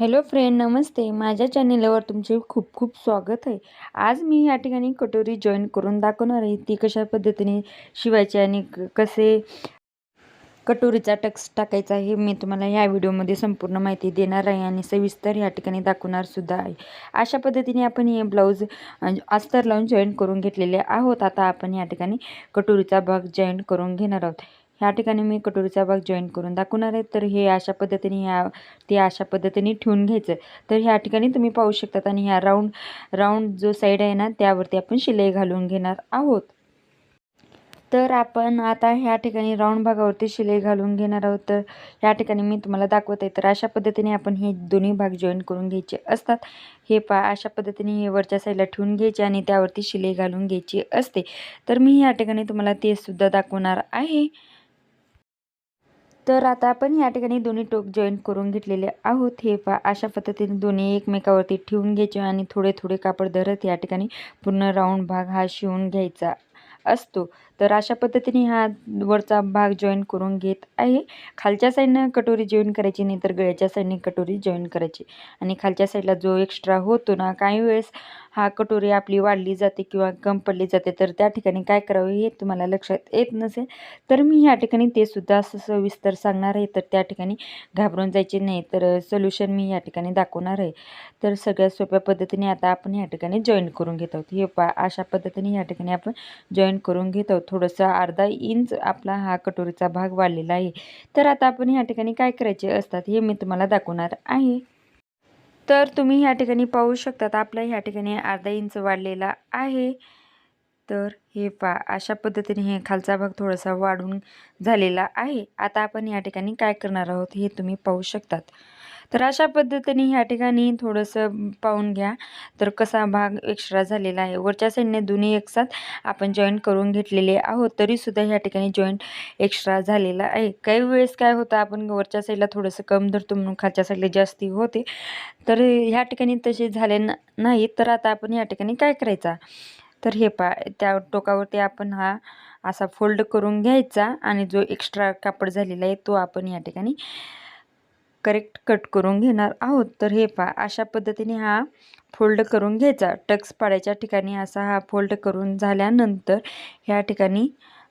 Hello friend नमस्ते. माझ्या चॅनेलवर तुमचे खूप खूप स्वागत आहे. आज मी या ठिकाणी कटोरी जॉईन करून दाखवणार आहे. ती कशा पद्धतीने शिवायची आणि क- कसे कटोरीचा टक्स टाकायचा हे मी तुम्हाला या व्हिडिओमध्ये संपूर्ण माहिती देणार आहे आणि सविस्तर या ठिकाणी दाखवणार सुद्धा आहे. अशा पद्धतीने आपण हे ब्लाऊज अस्तर लावून जॉईन करून घेतलेले आहोत. आता आपण या ठिकाणी कटोरीचा भाग जॉईन करून घेणार आहोत. ह्या ठिकाणी मी कटोरीचा भाग जॉईन करून दाखवणार आहे. तर हे अशा पद्धतीने ह्या ते अशा पद्धतीने ठेवून घ्यायचं. तर ह्या ठिकाणी तुम्ही पाहू शकतात आणि ह्या राऊंड राऊंड जो साईड आहे ना त्यावरती आपण शिलाई घालून घेणार आहोत. तर आपण आता ह्या ठिकाणी राऊंड भागावरती शिलाई घालून घेणार आहोत. तर ह्या ठिकाणी मी तुम्हाला दाखवत. आहे तर अशा पद्धतीने आपण हे दोन्ही भाग जॉईन करून घ्यायचे असतात. हे पा अशा पद्धतीने हे वरच्या साईडला ठेवून घ्यायचे आणि त्यावरती शिलाई घालून घ्यायची असते. तर मी ह्या ठिकाणी तुम्हाला ते सुद्धा दाखवणार आहे. तर आता आपण या ठिकाणी दोन्ही टोक जॉईन करून घेतलेले आहोत. हे पा अशा पद्धतीने दोन्ही एकमेकावरती ठेवून घ्यायचे आणि थोडे थोडे कापड धरत या ठिकाणी पूर्ण राऊंड भाग हा शिवून घ्यायचा असतो. तर अशा पद्धतीने हा वरचा भाग जॉईन करून घेत आहे. खालच्या साईडनं कटोरी जॉईन करायची नाही तर गळ्याच्या साईडने कटोरी जॉईन करायची. आणि खालच्या साईडला जो एक्स्ट्रा होतो ना काही वेळेस हा कटोरी आपली वाढली जाते किंवा कम पडली जाते. तर त्या ठिकाणी काय करावे हे तुम्हाला लक्षात येत नसेल तर मी ह्या ठिकाणी ते सुद्धा असं सविस्तर सांगणार आहे. तर त्या ठिकाणी घाबरून जायचे नाही तर सोल्युशन मी या ठिकाणी दाखवणार आहे. तर सगळ्यात सोप्या पद्धतीने आता आपण या ठिकाणी जॉईन करून घेत आहोत. हे पा अशा पद्धतीने या ठिकाणी आपण जॉईन करून घेत आहोत. थोडंसं अर्धा इंच आपला हा कटोरीचा भाग वाढलेला आहे. तर आता आपण या ठिकाणी काय करायचे असतात हे मी तुम्हाला दाखवणार आहे. तर तुम्ही ह्या ठिकाणी पाहू शकतात आपला ह्या ठिकाणी अर्धा इंच वाढलेला आहे. तर हे पा अशा पद्धतीने हे खालचा भाग थोडासा वाढून झालेला आहे. आता आपण या ठिकाणी काय करणार आहोत हे तुम्ही पाहू शकतात. तर अशा पद्धतीने ह्या ठिकाणी थोडंसं पाहून घ्या. तर कसा भाग एक्स्ट्रा झालेला आहे. वरच्या साईडने दोन्ही एकसाथ आपण जॉईन करून घेतलेले आहोत. तरीसुद्धा ह्या ठिकाणी जॉईंट एक्स्ट्रा झालेला आहे. काही वेळेस काय होतं आपण वरच्या साईडला थोडंसं कम धरतो म्हणून खालच्या साईडला जास्ती होते. तर ह्या ठिकाणी तसे झाले नाही तर आता आपण ह्या ठिकाणी काय करायचा? तर हे पा त्या टोकावरती आपण हा असा फोल्ड करून घ्यायचा आणि जो एक्स्ट्रा कापड झालेला आहे तो आपण या ठिकाणी करेक्ट कट करून घेणार आहोत. तर हे पा अशा पद्धतीने हा फोल्ड करून घ्यायचा. टक्स पाडायच्या ठिकाणी असा हा फोल्ड करून झाल्यानंतर ह्या ठिकाणी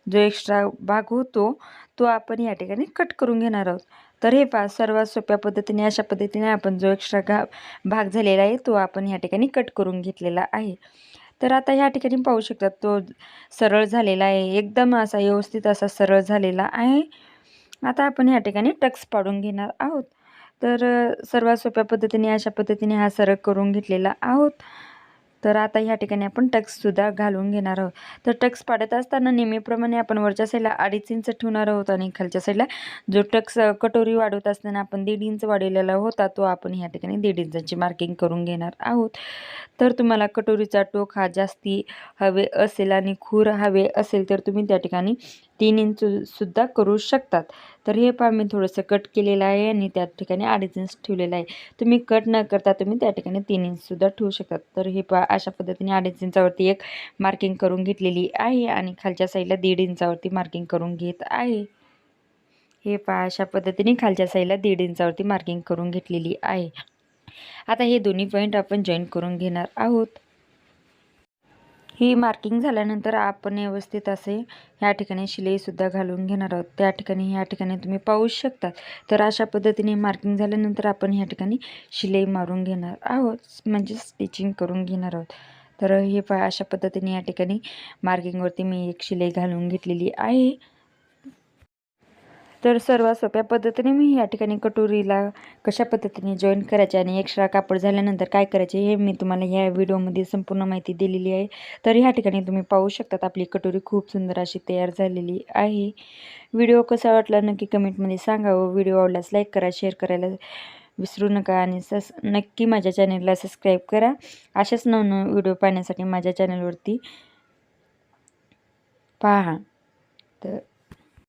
जो एक्स्ट्रा भाग होतो तो आपण या ठिकाणी कट करून घेणार आहोत. तर हे पा सर्वात सोप्या पद्धतीने अशा पद्धतीने आपण जो एक्स्ट्रा घा भाग झालेला आहे तो आपण या ठिकाणी कट करून घेतलेला आहे. तर आता ह्या ठिकाणी पाहू शकतात तो सरळ झालेला आहे. एकदम असा व्यवस्थित असा सरळ झालेला आहे. आता आपण ह्या ठिकाणी टक्स पाडून घेणार आहोत. तर सर्वात सोप्या पद्धतीने अशा पद्धतीने हा सरळ करून घेतलेला आहोत. तर आता ह्या ठिकाणी आपण टक्ससुद्धा घालून घेणार आहोत. तर टक्स पाडत असताना नेहमीप्रमाणे आपण वरच्या साईडला अडीच इंच ठेवणार आहोत आणि खालच्या साईडला जो टक्स कटोरी वाढवत असताना आपण दीड इंच वाढवलेला होता तो आपण ह्या ठिकाणी दीड इंचाची मार्किंग करून घेणार आहोत. तर तुम्हाला कटोरीचा टोक हा जास्ती हवे असेल आणि खूर हवे असेल तर तुम्ही त्या ठिकाणी तीन इंच सुद्धा करू शकतात. तर हे पहा मी थोडंसं कट केलेलं आहे आणि त्या ठिकाणी अडीच इंच ठेवलेलं आहे. तुम्ही कट न करता तुम्ही त्या ठिकाणी तीन इंचसुद्धा ठेवू शकतात. तर हे पहा अशा पद्धतीने अडीच इंचावरती एक मार्किंग करून घेतलेली आहे आणि खालच्या साईडला दीड इंचावरती मार्किंग करून घेत आहे. हे पहा अशा पद्धतीने खालच्या साईडला दीड इंचावरती मार्किंग करून घेतलेली आहे. आता हे दोन्ही पॉईंट आपण जॉईन करून घेणार आहोत. ही मार्किंग झाल्यानंतर आपण व्यवस्थित असे ह्या ठिकाणी शिलाईसुद्धा घालून घेणार आहोत. त्या ठिकाणी ह्या ठिकाणी तुम्ही पाहू शकता तर अशा पद्धतीने मार्किंग झाल्यानंतर आपण ह्या ठिकाणी शिलाई मारून घेणार आहोत. म्हणजे स्टिचिंग करून घेणार आहोत. तर हे पहा अशा पद्धतीने या ठिकाणी मार्किंगवरती मी एक शिलाई घालून घेतलेली आहे. तर सर्वात सोप्या पद्धतीने मी या ठिकाणी कटोरीला कशा पद्धतीने जॉईन करायचे आणि एक्स्ट्रा कापड झाल्यानंतर काय करायचे हे मी तुम्हाला ह्या व्हिडिओमध्ये संपूर्ण माहिती दिलेली आहे. तर ह्या ठिकाणी तुम्ही पाहू शकतात आपली कटोरी खूप सुंदर अशी तयार झालेली आहे. व्हिडिओ कसा वाटला नक्की कमेंटमध्ये सांगावं व्हिडिओ आवडल्यास लाईक करा शेअर करायला विसरू नका आणि सस नक्की माझ्या चॅनलला सबस्क्राईब करा. अशाच नवनवीन व्हिडिओ पाहण्यासाठी माझ्या चॅनलवरती पहा. तर